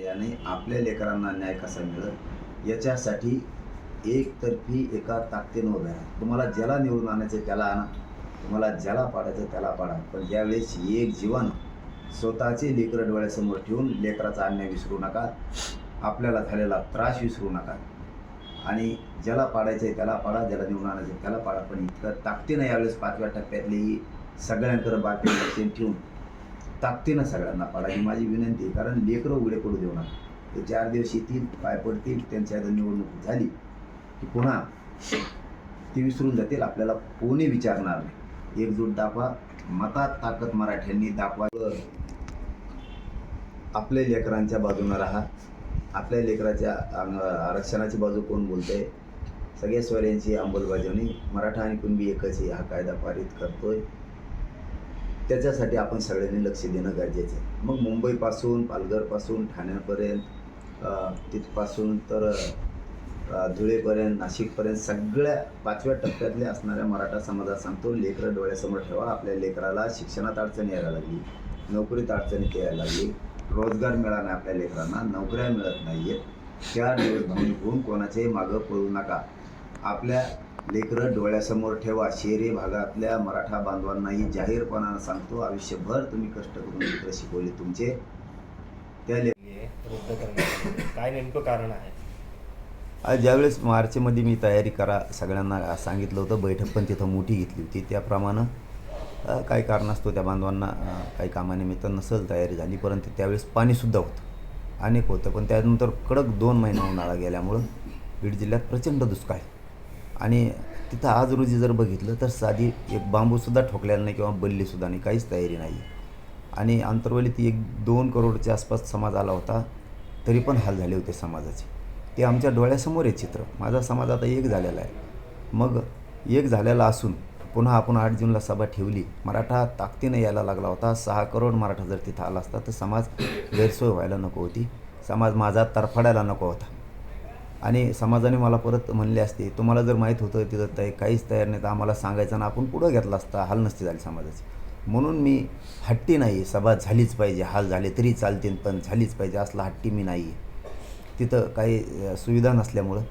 याने आपल्या लेकरांना न्याय कसा मिळत याच्यासाठी एकतर्फी एका ताकदीनं उभ्या राहा. तुम्हाला ज्याला निवडून आणायचं त्याला आणा. तुम्हाला ज्याला पाडायचं त्याला पाडा. पण ज्यावेळेस एक जीवन स्वतःचे लेकरं डोळ्यासमोर ठेवून लेकराचा अन्याय विसरू नका. आपल्याला झालेला त्रास विसरू नका. आणि ज्याला पाडायचं आहे त्याला पाडा. ज्याला निवडून आणायचं आहे त्याला पाडा. पण इतकं ताकदीनं यावेळेस पाचव्या टप्प्यातली ही सगळ्यांकडे बातमी लक्ष ठेवून ताकदीनं सगळ्यांना पाडा ही माझी विनंती आहे. कारण लेकरं उघडे पडू देऊ नका. ते चार दिवस येतील पाय पडतील त्यांच्या आता निवडणूक झाली की पुन्हा ते विसरून जातील. आपल्याला कोणी विचारणार नाही. एकजूट दाखवा मतात ताकद मराठ्यांनी दाखवा. आपल्या लेकरांच्या बाजूनं राहा. आपल्या लेकराच्या आरक्षणाची बाजू कोण बोलते? सगळ्या स्वऱ्यांची अंमलबजावणी मराठा आणि कुणबी एकच हा कायदा पारित करतोय. त्याच्यासाठी आपण सगळ्यांनी लक्ष देणं गरजेचं आहे. मग मुंबईपासून पालघरपासून ठाण्यापर्यंत तिथपासून तर धुळेपर्यंत नाशिकपर्यंत सगळ्या पाचव्या टप्प्यातले असणाऱ्या मराठा समाजात सांगतो लेकरं डोळ्यासमोर ठेवा. आपल्या लेकराला शिक्षणात अडचण यायला लागली नोकरीत अडचणीत यायला लागली रोजगार मिळाला नाही आपल्या लेकरांना नोकऱ्या मिळत नाही आहेत त्या दिवस भावनिक होऊन कोणाच्याही मागं पळू नका. आपल्या लेकरं डोळ्यासमोर ठेवा. शहरी भागातल्या मराठा बांधवांनाही जाहीरपणानं सांगतो आयुष्यभर तुम्ही कष्ट करून लेकरं शिकवले तुमचे. त्या रद्द करण्यात. काय नेमकं कारण आहे? आज ज्यावेळेस मार्चमध्ये मी तयारी करा सगळ्यांना सांगितलं होतं बैठक पण तिथं मोठी घेतली होती. त्याप्रमाणे काही कारणास्तव त्या बांधवांना काही कामानिमित्त नसल तयारी झाली परंतु त्यावेळेस पाणीसुद्धा होतं. अनेक होतं पण त्यानंतर कडक दोन महिने उन्हाळा गेल्यामुळं बीड जिल्ह्यात प्रचंड दुष्काळ आहे. आणि तिथं आज रोजी जर बघितलं तर साधी एक बांबूसुद्धा ठोकलेला नाही किंवा बल्लीसुद्धा नाही काहीच तयारी नाही. आणि आंतरवलीत एक दोन करोडच्या आसपास समाज आला होता तरी पण हाल झाले होते समाजाचे. ते आमच्या डोळ्यासमोर आहे चित्र. माझा समाज आता एक झालेला आहे. मग एक झालेला असून पुन्हा आपण आठ जूनला सभा ठेवली. मराठा ताकदीनं यायला लागला होता. सहा करोड मराठा जर तिथं आला असता तर समाज गैरसोय व्हायला नको होती. समाज माझा तरफडायला नको होता. आणि समाजाने मला परत म्हणले असते तुम्हाला जर माहीत होतं तिथं तय काहीच तयार नाही तर आम्हाला सांगायचं ना आपण पुढं घेतला असता हाल नसते झाली समाजाची. म्हणून मी हट्टी नाही सभा झालीच पाहिजे हाल झाले तरी चालतील पण झालीच पाहिजे असला हट्टी मी नाही. आहे तिथं काही सुविधा नसल्यामुळं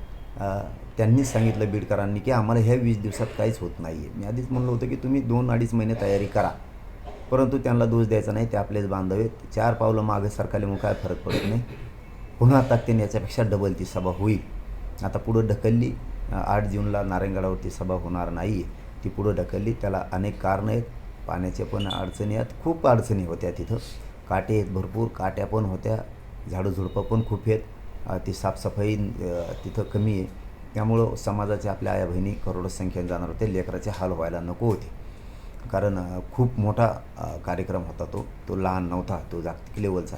त्यांनीच सांगितलं बीडकरांनी की आम्हाला ह्या वीस दिवसात काहीच होत नाही आहे मी आधीच म्हणलं होतं की तुम्ही दोन अडीच महिने तयारी करा. परंतु त्यांना दोष द्यायचा नाही ते आपलेच बांधव आहेत. चार पावलं मागे सरकारल्यामुळे काय फरक पडत नाही. पुन्हा ताकदीने याच्यापेक्षा डबल ती सभा होईल. आता पुढं ढकलली आठ जूनला नारायणगडावरती सभा होणार नाही. आहे ती पुढं ढकलली त्याला अनेक कारणं आहेत. पाण्याचे पण अडचणी आहेत. खूप अडचणी होत्या तिथं. काटे आहेत भरपूर काट्या पण होत्या. झाडूझुडपं पण खूप आहेत. ती साफसफाई तिथं कमी आहे. त्यामुळं समाजाच्या आपल्या आया बहिणी करोडो संख्येने जाणार होते. लेकराचे हाल व्हायला नको होते. कारण खूप मोठा कार्यक्रम होता तो. तो लहान नव्हता. तो जागतिक लेवलचा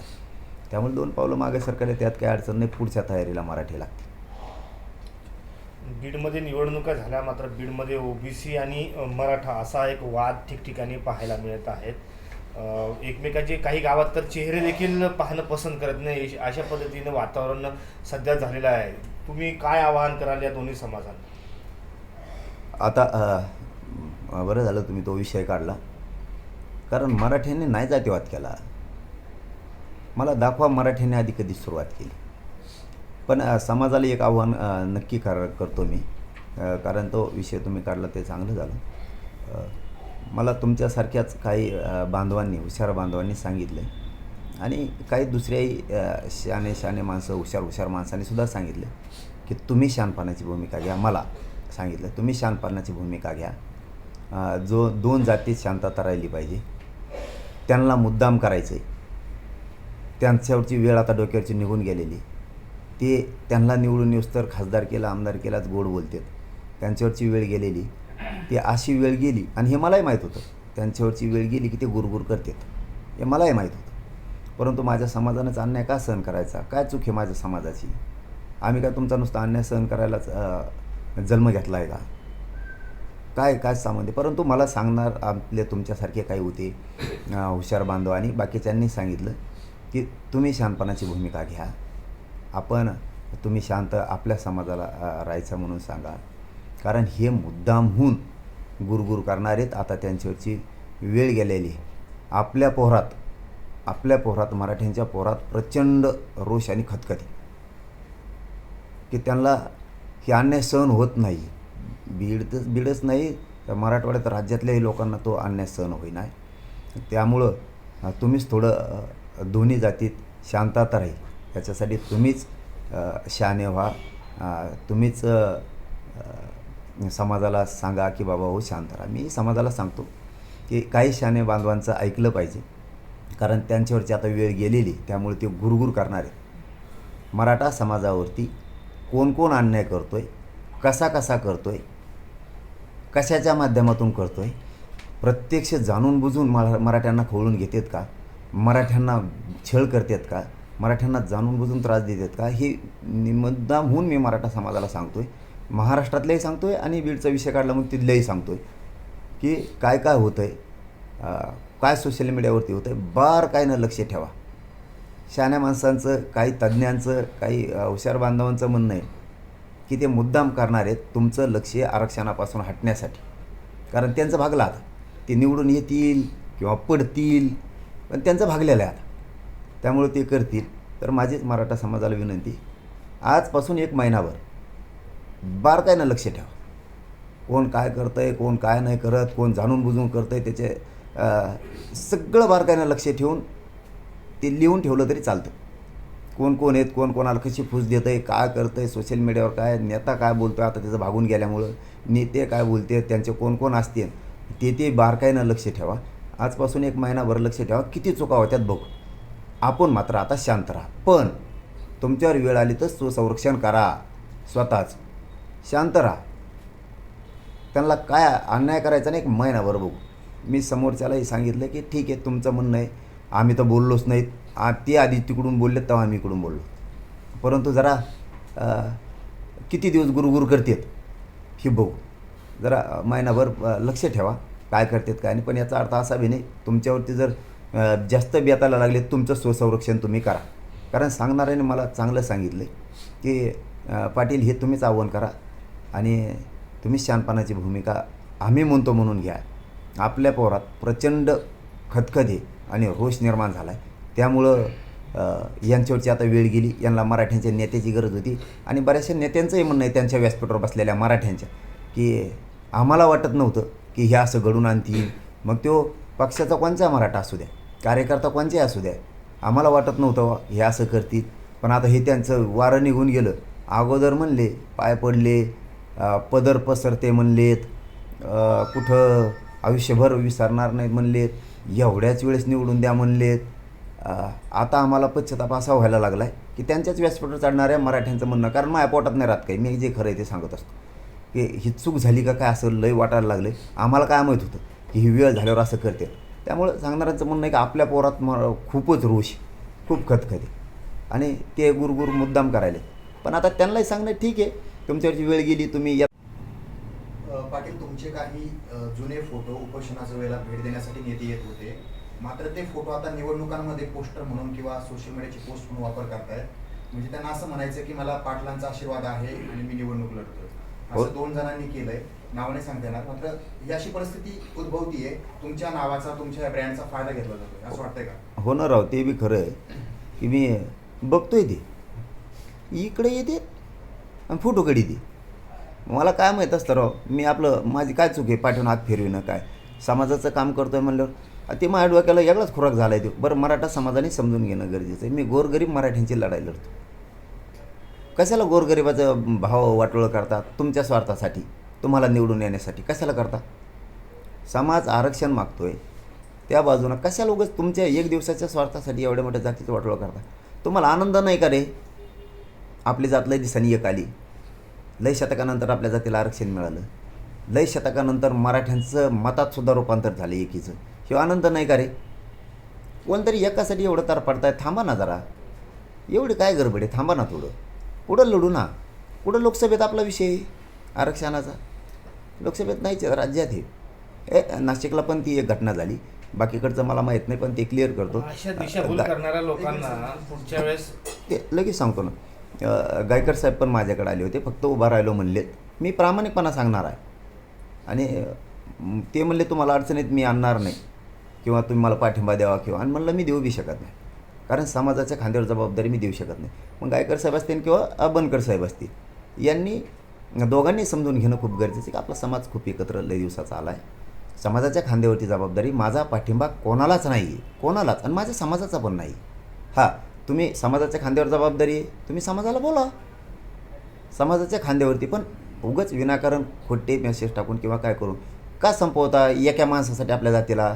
त्यामुळे दोन पावलं मागे सरकारला त्यात काही अडचण नाही पुढच्या तयारीला मराठी लागते बीडमध्ये निवडणुका झाल्या मात्र बीडमध्ये ओबीसी आणि मराठा असा एक वाद ठिकठिकाणी पाहायला मिळत आहेत. एकमेकांचे काही गावात तर चेहरे देखील पाहणं पसंत करत नाही. अश- पद्धतीनं वातावरण सध्या झालेलं आहे. तुम्ही काय आवाहन कराल या दोन्ही समाजांना? आता बरं झालं तुम्ही तो विषय काढला. कारण मराठ्यांनी नाही जातीवाद केला. मला दाखवा मराठीने आधी कधी सुरुवात केली. पण समाजाला एक आव्हान नक्की कर करतो मी. कारण तो विषय तुम्ही काढला ते चांगलं झालं. मला तुमच्यासारख्याच काही बांधवांनी हुशार बांधवांनी सांगितले. आणि काही दुसऱ्याही अ, शाने माणसं हुशार हुशार माणसांनी सुद्धा सांगितले की तुम्ही शानपणाची भूमिका घ्या मला सांगितलं तुम्ही शानपणाची भूमिका घ्या. जो दोन जातीत शांतता राहिली पाहिजे त्यांना मुद्दाम करायचं आहे त्यांच्यावरची वेळ आता डोक्यावरची निघून गेलेली. ते त्यांना निवडून येऊस तर खासदार केला आमदार केलाच गोड बोलतात. त्यांच्यावरची वेळ गेलेली. ती अशी वेळ गेली आणि हे मलाही माहीत होतं. त्यांच्यावरची वेळ गेली की ते गुरगुर करतात. हे मलाही माहीत होतं. परंतु माझ्या समाजानंच अन्याय का सहन करायचा? काय चूक आहे माझ्या समाजाची? आम्ही काय तुमचा नुसता अन्याय सहन करायलाच जन्म घेतला आहे का? काय काय सामान्य परंतु मला सांगणार आपले तुमच्यासारखे काही होते हुशार बांधव आणि बाकीच्यांनी सांगितलं. की तुम्ही शांतपणाची भूमिका घ्या. आपण तुम्ही शांत आपल्या समाजाला राहायचा राहायचं म्हणून सांगा. कारण हे मुद्दामहून गुरगुर करणारेत आता त्यांच्यावरची वेळ गेलेली. आहे. आपल्या पोहरात आपल्या पोहरात मराठ्यांच्या पोरात प्रचंड रोष आणि खतखती. की त्यांना हे अन्याय सहन होत नाही. बीड तर बीडच नाही. तर मराठवाड्यात राज्यातल्याही लोकांना तो अन्याय सहन होईना. त्यामुळं तुम्हीच थोडं दोन्ही जातीत शांतता राहील. याच्यासाठी तुम्हीच शहाणे व्हा. तुम्हीच समाजाला सांगा की बाबा हो शांत राहा. मी समाजाला सांगतो की काही शहाणे बांधवांचं ऐकलं पाहिजे. कारण त्यांच्यावरची आता वेळ गेलेली त्यामुळे ते गुरगुर करणार आहेत. मराठा समाजावरती कोण कोण अन्याय करतो आहे कसा कसा करतो आहे कशाच्या माध्यमातून करतो आहे प्रत्यक्ष जाणून बुजून मरा मराठ्यांना खोळून घेतात का? मराठ्यांना छळ करतात का? मराठ्यांना जाणून बुजून त्रास देतात का? हे नि- मुद्दाम होऊन मी मराठा समाजाला सांगतो आहे महाराष्ट्रातल्याही सांगतो आहे आणि बीडचा विषय काढला मग तिथल्याही सांगतो आहे की काय काय होतं आहे काय सोशल मीडियावरती होतं आहे बार काय न लक्ष ठेवा. शहाण्या माणसांचं काही तज्ज्ञांचं काही हुशार बांधवांचं म्हणणं आहे की ते मुद्दाम करणार आहेत तुमचं लक्ष आरक्षणापासून हटण्यासाठी. कारण त्यांचं भागला आता ते निवडून येतील किंवा पडतील. पण त्यांचं भागलेलं आहे आता. त्यामुळे ते करतील. तर माझीच मराठा समाजाला विनंती आजपासून एक महिनाभर बारकाईनं लक्ष ठेवा. कोण काय करतं आहे कोण काय नाही करत कोण जाणून बुजून करतं आहे त्याचे सगळं बारकाईनं लक्ष ठेवून ते लिहून ठेवलं तरी चालतं. कोण कोण आहेत कोण कोणाला कशी फूस देतं आहे काय करतं आहे सोशल मीडियावर काय नेता काय बोलतो आता त्याचं भागून गेल्यामुळं नेते काय बोलते त्यांचे कोण कोण असतील ते ते बारकाईनं लक्ष ठेवा. आजपासून एक महिनाभर लक्ष ठेवा. किती चुका होत्यात बघू. आपण मात्र आता शांत राहा. पण तुमच्यावर वेळ आली तर सुसंरक्षण करा. स्वतःच. शांत राहा. त्यांना काय अन्याय करायचा नाही एक महिनाभर बघू. मी समोरच्यालाही सांगितलं की ठीक आहे तुमचं म्हणणं आहे. आम्ही तर बोललोच नाहीत. आ ते आधी तिकडून बोलले तेव्हा आम्ही इकडून बोललो. परंतु जरा किती दिवस गुरुगुरु करतात हे बघू. जरा महिनाभर लक्ष ठेवा. काय करतात काय नाही. पण याचा अर्थ असा बी नाही तुमच्यावरती जर जास्त बेताला लागले तुमचं स्वसंरक्षण तुम्ही करा. कारण सांगणाऱ्याने मला चांगलं सांगितलं की पाटील हे तुम्हीच आव्हान करा आणि तुम्हीच शानपणाची भूमिका आम्ही म्हणतो म्हणून घ्या. आपल्या पोरात प्रचंड खतखते आणि रोष निर्माण झाला आहे त्यामुळं यांच्यावरची आता वेळ गेली यांना मराठ्यांच्या नेत्याची गरज होती आणि बऱ्याचशा नेत्यांचंही म्हणणं आहे त्यांच्या व्यासपीठावर बसलेल्या मराठ्यांच्या की आम्हाला वाटत नव्हतं की हे असं घडून आणतील. मग तो पक्षाचा कोणचा मराठा असू द्या कार्यकर्ता कोणचाही असू द्या. आम्हाला वाटत नव्हतं हे असं करतील. पण आता हे त्यांचं वारं निघून गेलं. अगोदर म्हणले पाय पडले पदर पसरते म्हणलेत कुठं आयुष्यभर विसरणार नाहीत म्हणलेत एवढ्याच वेळेस निवडून द्या म्हणलेत. आता आम्हाला पश्चाताप असा व्हायला लागला आहे की त्यांच्याच व्यासपीठावर चढणाऱ्या मराठ्यांचं म्हणणं कारण माझ्या पोटात नाही राहत काही मी जे खरं आहे ते सांगत असतो. की ही चूक झाली का काय असं लय वाटायला लागलं आम्हाला काय माहीत होतं की ही वेळ झाल्यावर असं करते. त्यामुळं सांगणाऱ्यांचं म्हणणं आहे की आपल्या पोरात म खूपच रोष खूप खतखते. आणि ते गुरगुर मुद्दाम करायले. पण आता त्यांनाही सांगणं ठीक आहे. तुमच्यावरची वेळ गेली तुम्ही या. पाटील तुमचे काही जुने फोटो उपोषणाच्या वेळेला भेट देण्यासाठी नेते येत होते. मात्र ते फोटो आता निवडणुकांमध्ये पोस्टर म्हणून किंवा सोशल मीडियाची पोस्ट म्हणून वापर करतायत. म्हणजे त्यांना असं म्हणायचं की मला पाटलांचा आशीर्वाद आहे आणि मी निवडणूक लढतोय. असं दोन जणांनी केलंय. नावाने सांगता येणार. मात्र ही अशी परिस्थिती उद्भवतीये. तुमच्या नावाचा तुमच्या ब्रँडचा फायदा घेतला जातोय. असं वाटतंय का? होणार राव ते बी खरं आहे. की मी बघतोय ते. इकडे येते आणि फोटो कधी ते मला काय माहीत असतं राव मी आपलं माझी काय चूक आहे? पाठवून हात फिरविणं काय? समाजाचं काम करतोय म्हणल्यावर. ते माझ्या डोक्याला वेगळाच खुराक झाला आहे ते. बरं मराठा समाजाने समजून घेणं गरजेचं आहे. मी गोरगरीब मराठ्यांची लढाई लढतो. कशाला गोरगरिबाचं भाव वाटोळं करता तुमच्या स्वार्थासाठी तुम्हाला निवडून येण्यासाठी? कशाला करता? समाज आरक्षण मागतोय. त्या बाजूनं कशाला उगाच तुमच्या एक दिवसाच्या स्वार्थासाठी एवढ्या मोठ्या जातीचं वाटोळं करता? तुम्हाला आनंद नाही का रे? आपली जात लय दिसानी एक आली. लय शतकानंतर आपल्या जातीला आरक्षण मिळालं. लय शतकानंतर मराठ्यांचं मतातसुद्धा रूपांतर झालं एकीचं. हे आनंद नाही का रे? कोणतरी एकासाठी एवढं तर पडताय थांबा ना जरा. एवढी काय गडबड आहे? थांबा ना थोडं. पुढं लढू ना. पुढं लोकसभेत आपला विषय आहे आरक्षणाचा. लोकसभेत नाहीच राज्यात आहे. ए नाशिकला पण ती एक घटना झाली. बाकीकडचं मला माहीत नाही पण ते क्लिअर करतो. अशा दिशाभूल गा- करणाऱ्या लोकांना पुढच्या वेळेस ते लगेच सांगतो ना. गायकर साहेब पण माझ्याकडे आले होते फक्त उभा राहिलो म्हणलेत. मी प्रामाणिकपणा सांगणार आहे. आणि ते म्हणले तुम्हाला अडचणीत मी आणणार नाही. किंवा तुम्ही मला पाठिंबा द्यावा किंवा आणि म्हणलं मी देऊ बी शकत नाही. कारण समाजाच्या खांद्यावर जबाबदारी मी देऊ शकत नाही. मग गायकर साहेब असतील किंवा अबनकर बनकर साहेब असतील यांनी दोघांनी समजून घेणं खूप गरजेचं आहे की आपला समाज खूप एकत्र लय दिवसाचा आला आहे समाजाच्या खांद्यावरती जबाबदारी माझा पाठिंबा कोणालाच नाही आहे कोणालाच आणि माझ्या समाजाचा पण नाही. हां तुम्ही समाजाच्या खांद्यावर जबाबदारी आहे तुम्ही समाजाला बोला. समाजाच्या खांद्यावरती पण उगच विनाकारण खोटे मेसेज टाकून किंवा काय करून का संपवता एका माणसासाठी आपल्या जातीला?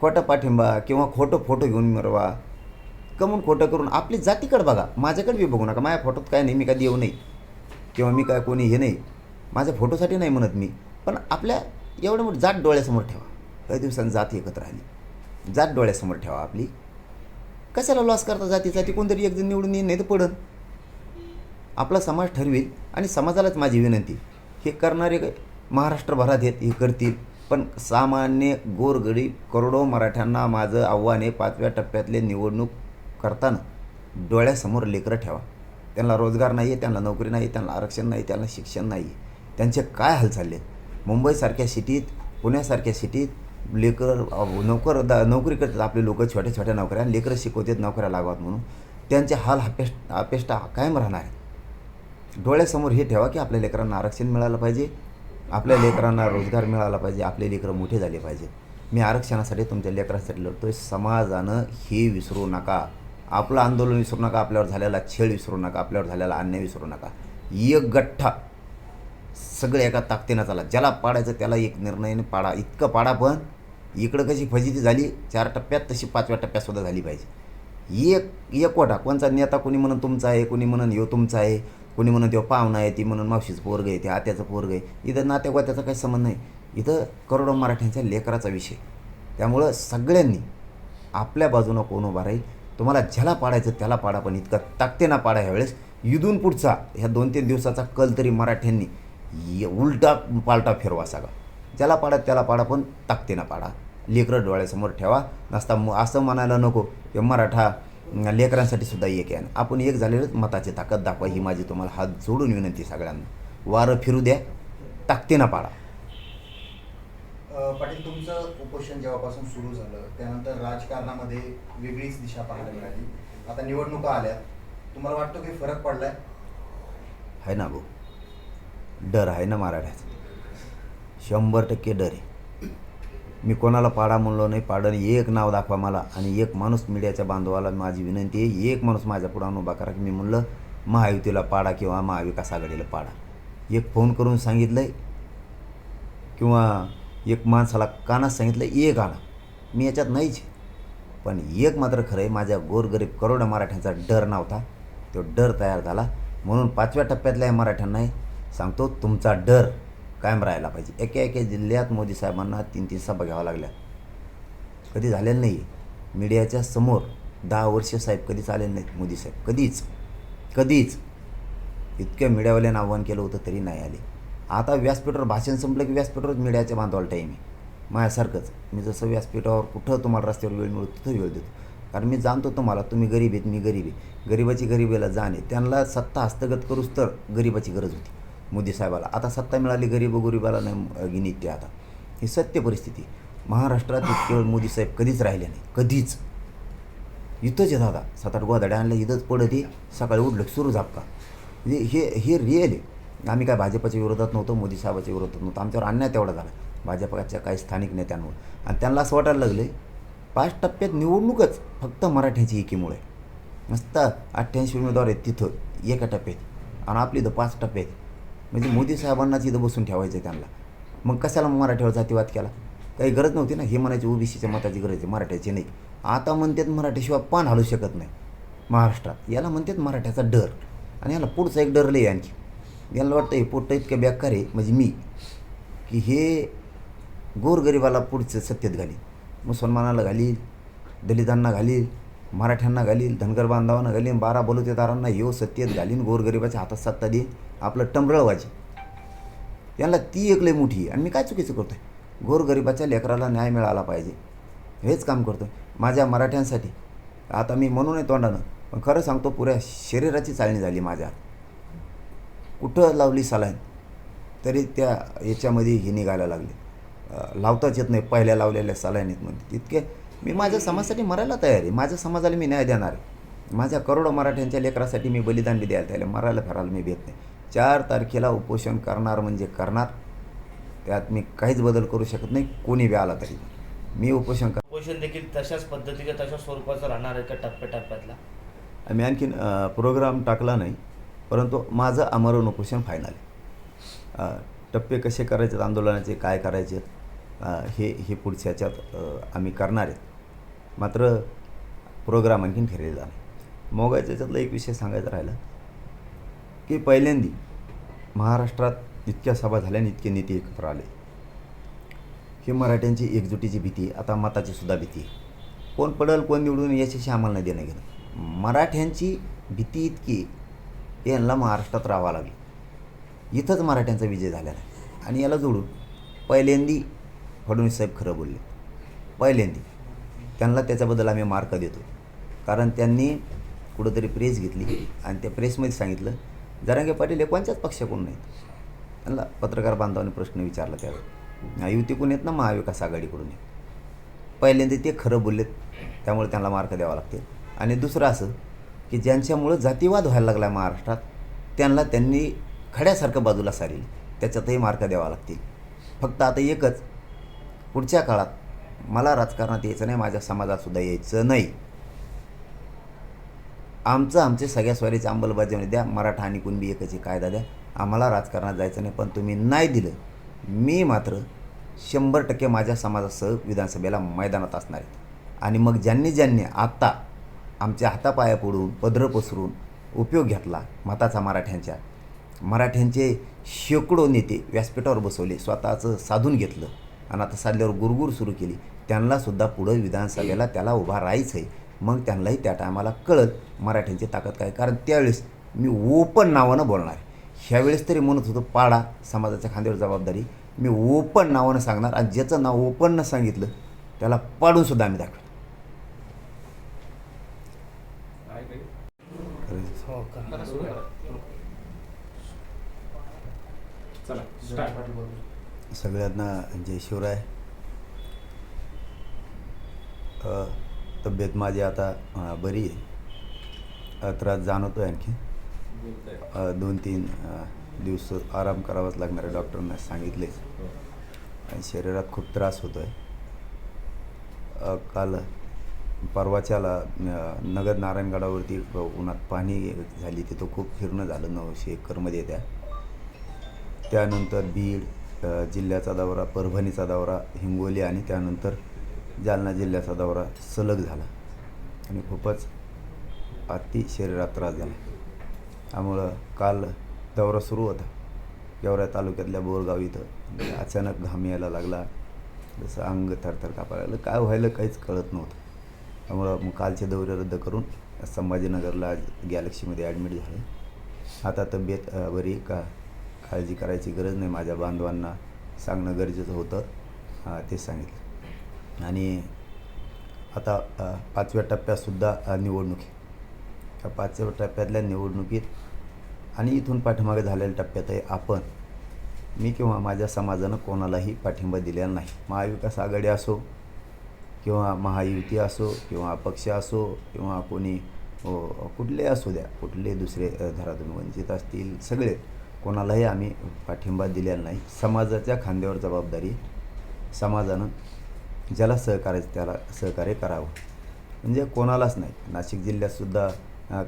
खोटं पाठिंबा किंवा खोटं फोटो घेऊन मिरवा. कमून खोटं करून आपली जातीकडे बघा. माझ्याकडे बी बघू नका. माझ्या फोटोत काय नाही मी कधी येऊ नाही. किंवा मी काय कोणी हे नाही. माझ्या फोटोसाठी नाही म्हणत मी. पण आपल्या एवढं मोठं जात डोळ्यासमोर ठेवा. काही दिवसांनी जात एकत्र आली. जात डोळ्यासमोर ठेवा आपली. कशाला लॉस करता जातीचा? ती कोणतरी एकजण निवडून येईल नाही तर पडन. आपला समाज ठरवेल आणि समाजालाच माझी विनंती. हे करणारे काय महाराष्ट्रभरात आहेत हे करतील. पण सामान्य गोरगरीब करोडो मराठ्यांना माझं आव्हान आहे पाचव्या टप्प्यातले निवडणूक करताना डोळ्यासमोर लेकरं ठेवा. त्यांना रोजगार नाही आहे त्यांना नोकरी नाही त्यांना आरक्षण नाही त्यांना शिक्षण नाही त्यांचे काय हाल चालले? मुंबईसारख्या सिटीत पुण्यासारख्या सिटीत लेकर नोकर दा नोकरी करतात आपले लोक छोट्या छोट्या नोकऱ्या लेकरं शिकवतात नोकऱ्या लागावात म्हणून त्यांचे हाल अपेष्ट अपेष्टा कायम राहणार आहेत. डोळ्यासमोर हे ठेवा की आपल्या लेकरांना आरक्षण मिळालं पाहिजे आपल्या लेकरांना रोजगार मिळाला पाहिजे आपले लेकरं मोठे झाले पाहिजे. मी आरक्षणासाठी तुमच्या लेकरांसाठी लढतोय. समाजानं हे विसरू नका. आपलं आंदोलन विसरू नका आपल्यावर झालेला छेड विसरू नका आपल्यावर झालेला अन्याय विसरू नका. एक गठ्ठा सगळे एका ताकदीनं चाला. ज्याला पाडायचं त्याला एक निर्णयाने पाडा. इतकं पाडा पण इकडं कशी फजिती झाली चार टप्प्यात तशी पाचव्या टप्प्यातसुद्धा झाली पाहिजे. एक एकवटा कोणचा नेता कोणी म्हणून तुमचा आहे कोणी म्हणून ह्यो तुमचा आहे कोणी म्हणून तो पाहुणा आहे ती म्हणून मावशीचं पोरग आहे ते आत्याचं पोरग आहे. इथं नातेवात्याचा काही संबंध नाही. इथं करोडो मराठ्यांच्या लेकराचा विषय. त्यामुळं सगळ्यांनी आपल्या बाजूनं कोण उभा राहील तुम्हाला ज्याला पाडायचं त्याला पाडा पण इतकं ताकतेना पाडा ह्यावेळेस. इथून पुढचा ह्या दोन तीन दिवसाचा कल तरी मराठ्यांनी उलटा पालटा फिरवा सगळा. ज्याला पाडा त्याला पाडा पण ताकतेना पाडा. लेकरं डोळ्यासमोर ठेवा. नसता मग असं म्हणायला नको. की मराठा लेकरांसाठी सुद्धा एक आहे. आपण एक झालेलंच मताची ताकद दाखवा. ही माझी तुम्हाला हात जोडून विनंती सगळ्यांना. वारं फिरू द्या. ताकतेना पाडा. पाटील तुमचं उपोषण जेव्हापासून सुरू झालं त्यानंतर राजकारणामध्ये वेगळीच दिशा पाहायला मिळाली. आता निवडणुका आल्या. तुम्हाला वाटतं की फरक पडलाय? आहे ना भाऊ. डर आहे ना मराठ्यात शंभर टक्के डर आहे. मी कोणाला पाडा म्हणलो नाही. पाडन एक नाव दाखवा मला आणि एक माणूस मीडियाच्या बांधवाला माझी विनंती आहे. एक माणूस माझ्या पुढं उभा करा. की मी म्हणलं महायुतीला पाडा किंवा महाविकास आघाडीला पाडा. एक फोन करून सांगितलं आहे किंवा एक माणसाला कानात सांगितलं एक आणा मी याच्यात नाहीच पण एक मात्र खरं आहे माझ्या गोरगरीब करोड मराठ्यांचा डर नव्हता. तो डर तयार झाला. म्हणून पाचव्या टप्प्यातल्या मराठ्यांनाही सांगतो तुमचा डर कायम राहायला पाहिजे. एका एका जिल्ह्यात मोदी साहेबांना तीन तीन सभा घ्याव्या लागल्या. कधी झालेलं नाही मीडियाच्या समोर दहा वर्ष साहेब कधीच आलेले नाहीत मोदी साहेब. कधीच कधीच. इतक्या मीडियावाल्यानं आव्हान केलं होतं तरी नाही आले. आता व्यासपीठावर भाषण संपलं की व्यासपीठावरच मीडियाच्या बांधवाला टाईम आहे. माझ्यासारखंच. मी जसं व्यासपीठावर कुठं तुम्हाला रस्त्यावर वेळ मिळतो तिथं वेळ देतो. कारण मी जाणतो तुम्हाला तुम्ही गरीब आहेत मी गरीब आहे. गरिबाची गरिबीला जाणे त्यांना सत्ता हस्तगत करूच तर गरिबाची गरज होती. मोदी साहेबाला. आता सत्ता मिळाली गरीब गरिबाला नाही गिनीत ते आता. ही सत्य परिस्थिती. महाराष्ट्रात केवळ मोदी साहेब कधीच राहिले नाही. कधीच. इथंच आहे दादा. सात आठ गोदाड्या आणल्या इथंच पडत सकाळी उठलं सुरू झापका. म्हणजे हे हे रिअल आहे. आम्ही काय भाजपच्या विरोधात नव्हतो मोदी साहेबाच्या विरोधात नव्हतो. आमच्यावर अन्याय तेवढा झाला. भाजपच्या काही स्थानिक नेत्यांमुळे आणि त्यांना असं वाटायला लागलं पाच टप्प्यात निवडणूकच फक्त मराठ्याची एकीमुळे. मस्त अठ्ठ्याऐंशी उमेदवार आहेत तिथं एका टप्प्यात. आणि आपली इथं पाच टप्पे आहेत म्हणजे मोदी साहेबांनाच इथं बसून ठेवायचं आहे त्यांना. मग कशाला मराठ्यावर जातीवाद केला? काही गरज नव्हती ना. हे म्हणायची ओबीसीच्या मताची गरज आहे मराठ्याची नाही. आता म्हणतात मराठ्याशिवाय पान हलू शकत नाही महाराष्ट्रात. याला म्हणतात मराठ्याचा डर. आणि याला पुढचा एक डर लय आणखी. यांना वाटतं हे पोट्ट इतकं बेकार आहे. म्हणजे मी. की हे गोरगरिबाला पुढचं सत्तेत घालील. मुसलमानाला घालील दलितांना घालील मराठ्यांना घालील धनगर बांधवांना घालीन बारा बलुतेदारांना येऊ सत्तेत घालीन गोरगरिबाच्या हातात सत्ता देईन आपलं टंबरळ वाजी यांना ती एक लई मोठी आहे. आणि मी काय चुकीचं करतो आहे गोरगरिबाच्या लेकराला न्याय मिळाला पाहिजे. हेच काम करतो आहे माझ्या मराठ्यांसाठी. आता मी म्हणून आहे तोंडानं. पण खरं सांगतो पुऱ्या शरीराची चालणी झाली माझ्या कुठं लावली सलाईन? तरी त्या याच्यामध्ये हे निघायला लागले. लावताच येत नाही पहिल्या लावलेल्या सलाईनीतमध्ये तितके मी माझ्या समाजासाठी मरायला तयार आहे. माझ्या समाजाला मी न्याय देणार आहे. माझ्या करोडो मराठ्यांच्या लेकरासाठी मी बलिदान बी द्यायला त्याला मरायला फिरायला मी भेट नाही. चार तारखेला उपोषण करणार म्हणजे करणार. त्यात मी काहीच बदल करू शकत नाही. कोणी बी आला तरी. मी उपोषण कर उपोषण देखील तशाच पद्धतीचं तशाच स्वरूपाचं राहणार आहे का टप्प्याटप्प्यातला? आम्ही आणखीन प्रोग्राम टाकला नाही. परंतु माझं आमरण उपोषण फायनल आहे. टप्पे कसे करायचे आंदोलनाचे काय करायचे हे हे पुढच्या याच्यात आम्ही करणार आहेत. मात्र प्रोग्राम आणखीन ठरलेला नाही. मोगाच्या याच्यातला एक विषय सांगायचा राहिला की पहिल्यांदी महाराष्ट्रात इतक्या सभा झाल्या आणि इतके नेते एकत्र आले. ही मराठ्यांची एकजुटीची भीती आता मताची सुद्धा भीती आहे. कोण पडल कोण निवडून याच्याशी आम्हाला नाही देणं घेणं. मराठ्यांची भीती इतकी यांना महाराष्ट्रात राहावं लागलं. इथंच मराठ्यांचा विजय झालेला आहे. आणि याला जोडून पहिल्यांदी फडणवीस साहेब खरं बोलले. पहिल्यांदी. त्यांना त्याच्याबद्दल आम्ही मार्क देतो. कारण त्यांनी कुठंतरी प्रेस घेतली आणि त्या प्रेसमध्ये सांगितलं जरांगे पाटील हे कोणत्याच पक्षाकडून नाहीत. त्यांना पत्रकार बांधवांनी प्रश्न विचारला त्यावेळी. युतीकडून येत ना महाविकास आघाडीकडून येत? पहिल्यांदा ते खरं बोललेत. त्यामुळे त्यांना मार्क द्यावा लागते आणि दुसरं असं की ज्यांच्यामुळं जातीवाद व्हायला लागला महाराष्ट्रात त्यांना त्यांनी खड्यासारखं बाजूला सारील. त्याच्यातही मार्क द्यावा लागतील. फक्त आता एकच पुढच्या काळात मला राजकारणात यायचं नाही माझ्या समाजातसुद्धा यायचं नाही. आमचं आमचे सगळ्या स्वारीची अंमलबजावणी द्या मराठा आणि कुणबी एकाची कायदा द्या. आम्हाला राजकारणात जायचं नाही पण तुम्ही नाही दिलं. मी मात्र शंभर टक्के माझ्या समाजासह विधानसभेला मैदानात असणार आहे. आणि मग ज्यांनी ज्यांनी आत्ता आमच्या हातापाया पडून पदर पसरून उपयोग घेतला मताचा मराठ्यांच्या. मराठ्यांचे शेकडो नेते व्यासपीठावर बसवले स्वतःचं साधून घेतलं आणि आता साधल्यावर गुरगुर सुरू केली. त्यांनासुद्धा पुढं विधानसभेला त्याला उभा राहायचं आहे मग त्यांनाही त्या टायमाला कळत मराठ्यांची ताकद काय. कारण त्यावेळेस मी ओपन नावानं बोलणार. ह्यावेळेस तरी म्हणत होतो पाडा समाजाच्या खांद्यावर जबाबदारी. मी ओपन नावानं सांगणार आणि ज्याचं नाव ओपननं सांगितलं त्याला पाडूनसुद्धा आम्ही दाखवतो खरंच. हो का चला स्टार्ट सगळ्यांना जय शिवराय. तब्येत माझी आता बरी आहे. त्रास जाणवतो आहे आणखी दोन तीन दिवस आराम करावाच लागणार आहे डॉक्टरांना सांगितलेच आणि शरीरात खूप त्रास होतो आहे काल परवाच्याला नगर नारायणगडावरती उन्हात पाणी झाली तिथं खूप फिरणं झालं नऊशे एकरमध्ये त्या. त्यानंतर बीड जिल्ह्याचा दौरा परभणीचा दौरा हिंगोली आणि त्यानंतर जालना जिल्ह्याचा दौरा सलग झाला. आणि खूपच अति शरीरात त्रास झाला. त्यामुळं काल दौरा सुरू होता. गेवऱ्या तालुक्यातल्या बोरगाव इथं. अचानक घाम यायला लागला. जसं अंग थरथर कापायला लागलं. काय व्हायला काहीच कळत नव्हतं. त्यामुळं मग कालचे दौरे रद्द करून संभाजीनगरला आज गॅलेक्सीमध्ये ॲडमिट झालं. आता तब्येत बरी का? काळजी करायची गरज नाही माझ्या बांधवांना. सांगणं गरजेचं होतं. ते सांगितलं. आणि आता पाचव्या टप्प्यातसुद्धा निवडणुकी निवडणूक त्या पाचव्या टप्प्यातल्या निवडणुकीत आणि इथून पाठीमागे झालेल्या टप्प्यातही आपण मी किंवा माझ्या समाजानं कोणालाही पाठिंबा दिलेला नाही. महाविकास आघाडी असो किंवा महायुती असो किंवा अपक्ष असो किंवा कोणी कुठले असू द्या कुठले दुसरे धरातून वंचित असतील सगळे कोणालाही आम्ही पाठिंबा दिलेला नाही. समाजाच्या खांद्यावर जबाबदारी समाजानं ज्याला सहकार्य त्याला सहकार्य करावं. म्हणजे कोणालाच नाही. नाशिक जिल्ह्यातसुद्धा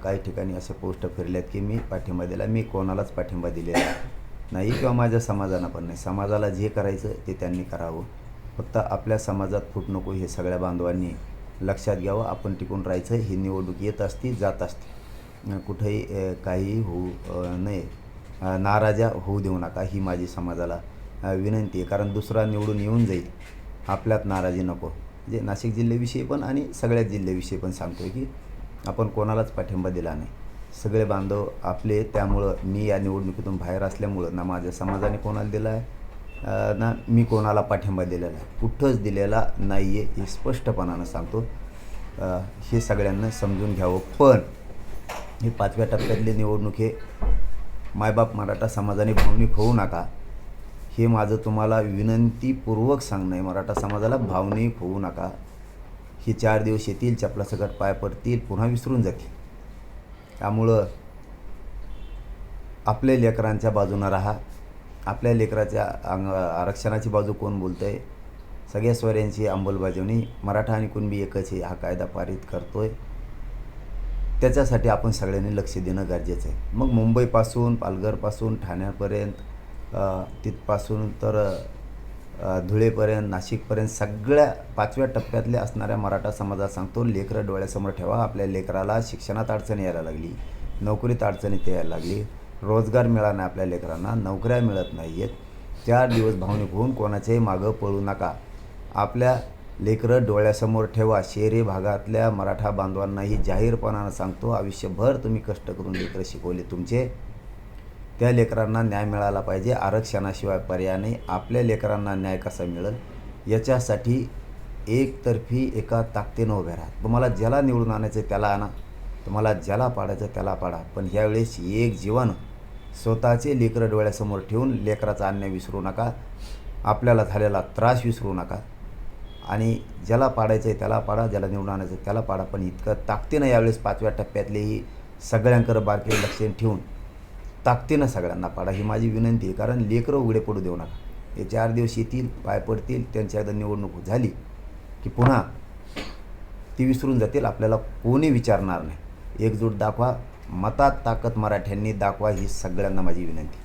काही ठिकाणी अशा पोस्ट फिरल्यात की मी पाठिंबा दिला मी कोणालाच पाठिंबा दिलेला नाही किंवा माझ्या समाजानं पण नाही. समाजाला जे करायचं ते त्यांनी करावं. फक्त आपल्या समाजात फूट नको हे सगळ्या बांधवांनी लक्षात घ्यावं. आपण टिकून राहायचं ही निवडणूक येत असती जात असते. कुठेही काहीही होऊ नये. नाराजा होऊ देऊ नका ही माझी समाजाला विनंती आहे. कारण दुसरा निवडून येऊन जाईल आपल्यात नाराजी नको. म्हणजे नाशिक जिल्ह्याविषयी पण आणि सगळ्याच जिल्ह्याविषयी पण सांगतो की आपण कोणालाच पाठिंबा दिला नाही. सगळे बांधव आपले त्यामुळं मी या निवडणुकीतून बाहेर असल्यामुळं ना माझ्या समाजाने कोणाला दिला आहे ना मी कोणाला पाठिंबा दिलेला आहे कुठंच दिलेला नाही आहे हे स्पष्टपणानं सांगतो. हे सगळ्यांना समजून घ्यावं. पण ही पाचव्या टप्प्यातली निवडणूक हे मायबाप मराठा समाजाने भावनिक होऊ नका. हे माझं तुम्हाला विनंतीपूर्वक सांगणं आहे. मराठा समाजाला भावनिक होऊ नका. हे चार दिवस येतील चपलासकट पाय पडतील पुन्हा विसरून जातील. त्यामुळं आपल्या लेकरांच्या बाजूनं राहा. आपल्या लेकराच्या अंग आरक्षणाची बाजू कोण बोलतं आहे सगळ्या स्वऱ्यांची अंमलबजावणी मराठा आणि कुणबी एकच आहे. हा कायदा पारित करतो आहे त्याच्यासाठी आपण सगळ्यांनी लक्ष देणं गरजेचं आहे. मग मुंबईपासून पालघरपासून ठाण्यापर्यंत तिथपासून तर धुळेपर्यंत नाशिकपर्यंत सगळ्या पाचव्या टप्प्यातल्या असणाऱ्या मराठा समाजात सांगतो लेकरं डोळ्यासमोर ठेवा. आपल्या लेकराला शिक्षणात अडचण यायला लागली नोकरीत अडचणीत यायला लागली रोजगार मिळाला नाही आपल्या लेकरांना नोकऱ्या मिळत नाही आहेत चार दिवस भावनिक होऊन कोणाच्याही मागं पळू नका. आपल्या लेकरं डोळ्यासमोर ठेवा. शहरी भागातल्या मराठा बांधवांनाही जाहीरपणानं सांगतो आयुष्यभर तुम्ही कष्ट करून लेकरं शिकवले. तुमचे त्या लेकरांना न्याय मिळाला पाहिजे. आरक्षणाशिवाय पर्याय नाही. आपल्या लेकरांना न्याय कसा मिळेल? याच्यासाठी एकतर्फी एका ताकदीनं उभे राहा. तुम्हाला ज्याला निवडून आणायचं त्याला आणा. तुम्हाला ज्याला पाडायचं त्याला पाडा. पण ह्यावेळेस एक जीवन स्वतःचे लेकरं डोळ्यासमोर ठेवून लेकराचा अन्याय विसरू नका. आपल्याला झालेला त्रास विसरू नका. आणि ज्याला पाडायचं आहे त्याला पाडा ज्याला निवडून आणायचं आहे त्याला पाडा. पण इतकं ताकदीनं यावेळेस पाचव्या टप्प्यातलेही सगळ्यांकडं बारके लक्ष ठेवून ताकदीनं सगळ्यांना पाडा ही माझी विनंती आहे. कारण लेकरं उघडे पडू देऊ नका. हे चार दिवस येतील पाय पडतील त्यांच्या एकदा निवडणूक झाली की पुन्हा ती विसरून जातील. आपल्याला कोणी विचारणार नाही. एकजूट दाखवा. मतात ताकद मराठ्यांनी दाखवा ही सगळ्यांना माझी विनंती